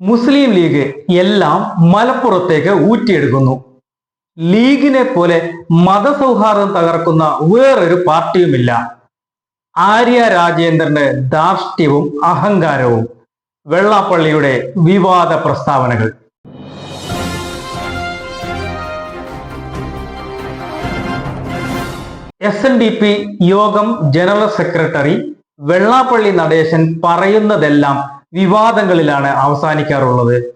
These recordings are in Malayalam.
മുസ്ലിം ലീഗ് എല്ലാം മലപ്പുറത്തേക്ക് ഊറ്റിയെടുക്കുന്നു. ലീഗിനെ പോലെ മതസൗഹാർദ്ദം തകർക്കുന്ന വേറൊരു പാർട്ടിയുമില്ല. ആര്യ രാജേന്ദ്രന്റെ ധാർഷ്ട്യവും അഹങ്കാരവും വെള്ളാപ്പള്ളിയുടെ വിവാദ പ്രസ്താവനകൾ. എസ് എൻ ഡി പി യോഗം ജനറൽ സെക്രട്ടറി വെള്ളാപ്പള്ളി നടേശൻ പറയുന്നതെല്ലാം വിവാദങ്ങളിലാണ് അവസാനിക്കാറുള്ളത്.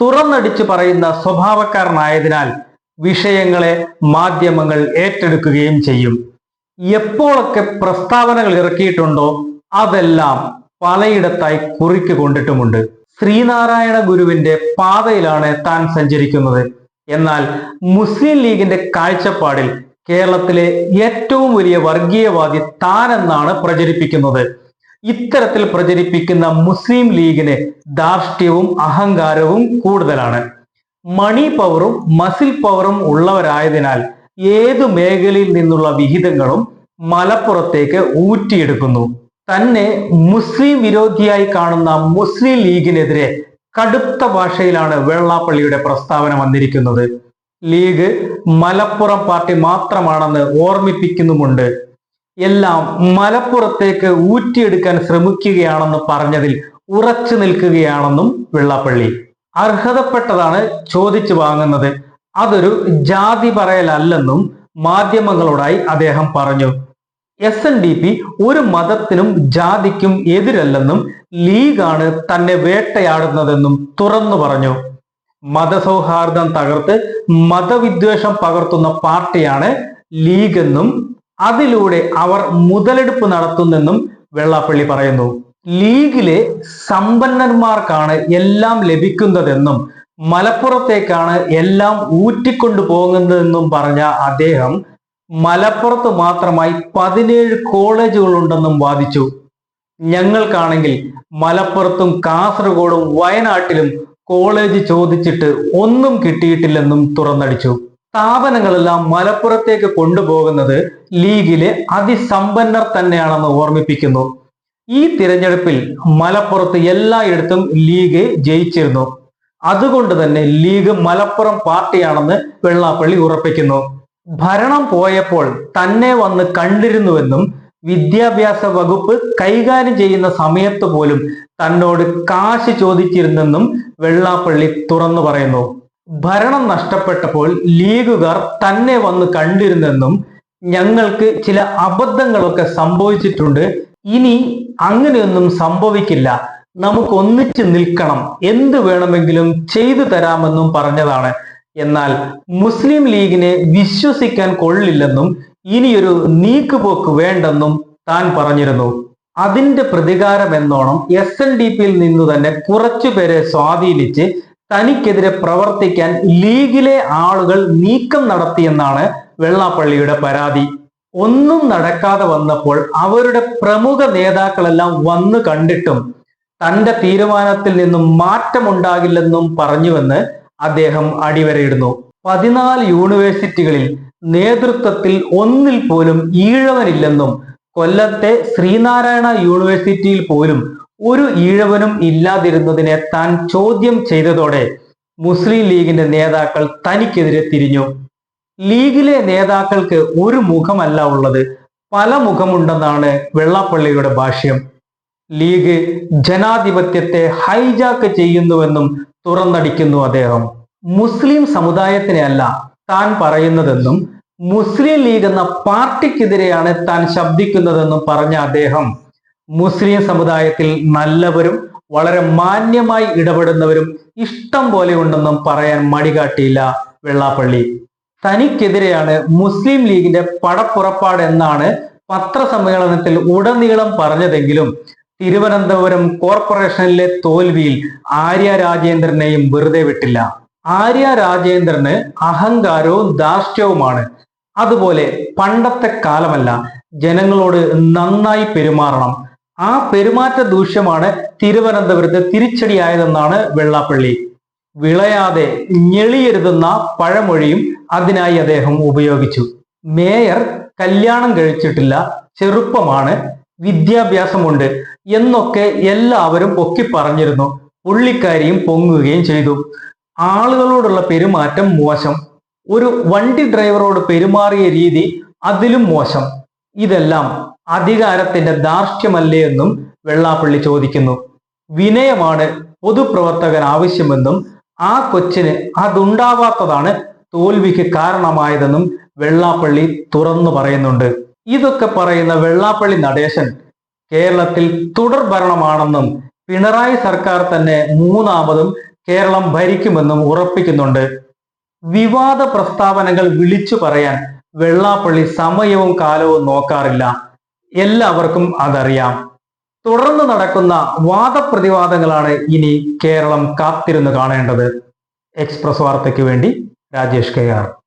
തുറന്നടിച്ച് പറയുന്ന സ്വഭാവക്കാരനായതിനാൽ വിഷയങ്ങളെ മാധ്യമങ്ങൾ ഏറ്റെടുക്കുകയും ചെയ്യും. എപ്പോഴൊക്കെ പ്രസ്താവനകൾ ഇറക്കിയിട്ടുണ്ടോ അതെല്ലാം പലയിടത്തായി കുറിക്ക് കൊണ്ടിട്ടുമുണ്ട്. ശ്രീനാരായണ ഗുരുവിന്റെ പാതയിലാണ് താൻ സഞ്ചരിക്കുന്നത്. എന്നാൽ മുസ്ലിം ലീഗിന്റെ കാഴ്ചപ്പാടിൽ കേരളത്തിലെ ഏറ്റവും വലിയ വർഗീയവാദി താനെന്നാണ് പ്രചരിപ്പിക്കുന്നത്. ഇത്തരത്തിൽ പ്രചരിപ്പിക്കുന്ന മുസ്ലിം ലീഗിന് ധാർഷ്ട്യവും അഹങ്കാരവും കൂടുതലാണ്. മണി പവറും മസിൽ പവറും ഉള്ളവരായതിനാൽ ഏതു മേഖലയിൽ നിന്നുള്ള വിഹിതങ്ങളും മലപ്പുറത്തേക്ക് ഊറ്റിയെടുക്കുന്നു. തന്നെ മുസ്ലിം വിരോധിയായി കാണുന്ന മുസ്ലിം ലീഗിനെതിരെ കടുത്ത ഭാഷയിലാണ് വെള്ളാപ്പള്ളിയുടെ പ്രസ്താവന വന്നിരിക്കുന്നത്. ലീഗ് മലപ്പുറം പാർട്ടി മാത്രമാണെന്ന് ഓർമ്മിപ്പിക്കുന്നുമുണ്ട്. എല്ലാം മലപ്പുറത്തേക്ക് ഊറ്റിയെടുക്കാൻ ശ്രമിക്കുകയാണെന്ന് പറഞ്ഞതിൽ ഉറച്ചു നിൽക്കുകയാണെന്നും വെള്ളാപ്പള്ളി. അർഹതപ്പെട്ടതാണ് ചോദിച്ചു വാങ്ങുന്നത്. അതൊരു ജാതി പറയലല്ലെന്നും മാധ്യമങ്ങളോടായി അദ്ദേഹം പറഞ്ഞു. എസ് എൻ ഡി പി ഒരു മതത്തിനും ജാതിക്കും എതിരല്ലെന്നും ലീഗാണ് തന്നെ വേട്ടയാടുന്നതെന്നും തുറന്നു പറഞ്ഞു. മതസൗഹാർദ്ദം തകർത്ത് മതവിദ്വേഷം പകർത്തുന്ന പാർട്ടിയാണ് ലീഗ് എന്നും അതിലൂടെ അവർ മുതലെടുപ്പ് നടത്തുന്നെന്നും വെള്ളാപ്പള്ളി പറയുന്നു. ലീഗിലെ സമ്പന്നന്മാർക്കാണ് എല്ലാം ലഭിക്കുന്നതെന്നും മലപ്പുറത്തേക്കാണ് എല്ലാം ഊറ്റിക്കൊണ്ടു പോകുന്നതെന്നും പറഞ്ഞ അദ്ദേഹം മലപ്പുറത്ത് മാത്രമായി പതിനേഴ് കോളേജുകൾ ഉണ്ടെന്നും വാദിച്ചു. ഞങ്ങൾക്കാണെങ്കിൽ മലപ്പുറത്തും കാസർഗോഡും വയനാട്ടിലും കോളേജ് ചോദിച്ചിട്ട് ഒന്നും കിട്ടിയിട്ടില്ലെന്നും തുറന്നടിച്ചു. സ്ഥാപനങ്ങളെല്ലാം മലപ്പുറത്തേക്ക് കൊണ്ടുപോകുന്നത് ലീഗിലെ അതിസമ്പന്നർ തന്നെയാണെന്ന് ഓർമ്മിപ്പിക്കുന്നു. ഈ തിരഞ്ഞെടുപ്പിൽ മലപ്പുറത്ത് എല്ലായിടത്തും ലീഗ് ജയിച്ചിരുന്നു. അതുകൊണ്ട് തന്നെ ലീഗ് മലപ്പുറം പാർട്ടിയാണെന്ന് വെള്ളാപ്പള്ളി ഉറപ്പിക്കുന്നു. ഭരണം പോയപ്പോൾ തന്നെ വന്ന് കണ്ടിരുന്നുവെന്നും വിദ്യാഭ്യാസ വകുപ്പ് കൈകാര്യം ചെയ്യുന്ന സമയത്ത് പോലും തന്നോട് കാശ് ചോദിച്ചിരുന്നെന്നും വെള്ളാപ്പള്ളി തുറന്നു പറയുന്നു. ഭരണം നഷ്ടപ്പെട്ടപ്പോൾ ലീഗുകാർ തന്നെ വന്ന് കണ്ടിരുന്നെന്നും ഞങ്ങൾക്ക് ചില അബദ്ധങ്ങളൊക്കെ സംഭവിച്ചിട്ടുണ്ട്. ഇനി അങ്ങനെയൊന്നും സംഭവിക്കില്ല. നമുക്ക് ഒന്നിച്ചു നിൽക്കണം. എന്ത് വേണമെങ്കിലും ചെയ്തു തരാമെന്നും പറഞ്ഞതാണ്. എന്നാൽ മുസ്ലിം ലീഗിനെ വിശ്വസിക്കാൻ കൊള്ളില്ലെന്നും ഇനിയൊരു നീക്കുപോക്ക് വേണ്ടെന്നും താൻ പറഞ്ഞിരുന്നു. അതിന്റെ പ്രതികാരം എന്നോണം എസ് എൻ ഡി പിയിൽ നിന്ന് തന്നെ കുറച്ചുപേരെ സ്വാധീനിച്ച് തനിക്കെതിരെ പ്രവർത്തിക്കാൻ ലീഗിലെ ആളുകൾ നീക്കം നടത്തിയെന്നാണ് വെള്ളാപ്പള്ളിയുടെ പരാതി. ഒന്നും നടക്കാതെ വന്നപ്പോൾ അവരുടെ പ്രമുഖ നേതാക്കളെല്ലാം വന്നു കണ്ടിട്ടും തന്റെ തീരുമാനത്തിൽ നിന്നും മാറ്റമുണ്ടാകില്ലെന്നും പറഞ്ഞുവെന്ന് അദ്ദേഹം അടിവരയിടുന്നു. പതിനാല് യൂണിവേഴ്സിറ്റികളിൽ നേതൃത്വത്തിൽ ഒന്നിൽ പോലും ഈഴവനില്ലെന്നും കൊല്ലത്തെ ശ്രീനാരായണ യൂണിവേഴ്സിറ്റിയിൽ പോലും ഒരു ഈഴവനും ഇല്ലാതിരുന്നതിനെ താൻ ചോദ്യം ചെയ്തതോടെ മുസ്ലിം ലീഗിന്റെ നേതാക്കൾ തനിക്കെതിരെ തിരിഞ്ഞു. ലീഗിലെ നേതാക്കൾക്ക് ഒരു മുഖമല്ല ഉള്ളത്. പല മുഖമുണ്ടെന്നാണ് വെള്ളാപ്പള്ളിയുടെ ഭാഷ്യം. ലീഗ് ജനാധിപത്യത്തെ ഹൈജാക്ക് ചെയ്യുന്നുവെന്നും തുറന്നടിക്കുന്നു അദ്ദേഹം. മുസ്ലിം സമുദായത്തിനെ അല്ല താൻ പറയുന്നതെന്നും മുസ്ലിം ലീഗ് എന്ന പാർട്ടിക്കെതിരെയാണ് താൻ ശബ്ദിക്കുന്നതെന്നും പറഞ്ഞ അദ്ദേഹം. മുസ്ലിം സമുദായത്തിൽ നല്ലവരും വളരെ മാന്യമായി ഇടപെടുന്നവരും ഇഷ്ടം പോലെ ഉണ്ടെന്നും പറയാൻ മടികാട്ടിയില്ല വെള്ളാപ്പള്ളി. തനിക്കെതിരെയാണ് മുസ്ലിം ലീഗിന്റെ പടപ്പുറപ്പാട് എന്നാണ് പത്രസമ്മേളനത്തിൽ ഉടനീളം പറഞ്ഞതെങ്കിലും തിരുവനന്തപുരം കോർപ്പറേഷനിലെ തോൽവിയിൽ ആര്യ രാജേന്ദ്രനെയും വെറുതെ വിട്ടില്ല. ആര്യ രാജേന്ദ്രന് അഹങ്കാരവും ധാർഷ്ട്യവുമാണ്. അതുപോലെ പണ്ടത്തെ കാലമല്ല ജനങ്ങളോട് നന്നായി പെരുമാറണം ആ പെരുമാറ്റ ദൂഷ്യമാണ് തിരുവനന്തപുരത്ത് തിരിച്ചടിയായതെന്നാണ് വെള്ളാപ്പള്ളി. വിളയാതെ ഞെളിയരുതെന്ന പഴമൊഴിയും അതിനായി അദ്ദേഹം ഉപയോഗിച്ചു. മേയർ കല്യാണം കഴിച്ചിട്ടില്ല ചെറുപ്പമാണ് വിദ്യാഭ്യാസമുണ്ട് എന്നൊക്കെ എല്ലാവരും പൊക്കി പറഞ്ഞിരുന്നു. പുള്ളിക്കാരിയും പൊങ്ങുകയും ചെയ്തു. ആളുകളോടുള്ള പെരുമാറ്റം മോശം. ഒരു വണ്ടി ഡ്രൈവറോട് പെരുമാറിയ രീതി അതിലും മോശം. ഇതെല്ലാം അധികാരത്തിന്റെ ദാർഷ്ട്യമല്ലേ എന്നും വെള്ളാപ്പള്ളി ചോദിക്കുന്നു. വിനയമാണ് പൊതുപ്രവർത്തകൻ ആവശ്യമെന്നും ആ കൊച്ചിന് അതുണ്ടാവാത്തതാണ് തോൽവിക്ക് കാരണമായതെന്നും വെള്ളാപ്പള്ളി തുറന്നു പറയുന്നുണ്ട്. ഇതൊക്കെ പറയുന്ന വെള്ളാപ്പള്ളി നടേശൻ കേരളത്തിൽ തുടർ ഭരണമാണെന്നും പിണറായി സർക്കാർ തന്നെ മൂന്നാമതും കേരളം ഭരിക്കുമെന്നും ഉറപ്പിക്കുന്നുണ്ട്. വിവാദ പ്രസ്താവനകൾ വിളിച്ചു പറയാൻ വെള്ളാപ്പള്ളി സമയവും കാലവും നോക്കാറില്ല. എല്ലാവർക്കും അതറിയാം. തുടർന്ന് നടക്കുന്ന വാദപ്രതിവാദങ്ങളാണ് ഇനി കേരളം കാത്തിരുന്ന് കാണേണ്ടത്. എക്സ്പ്രസ് വാർത്തയ്ക്ക് വേണ്ടി രാജേഷ് കെ ആർ.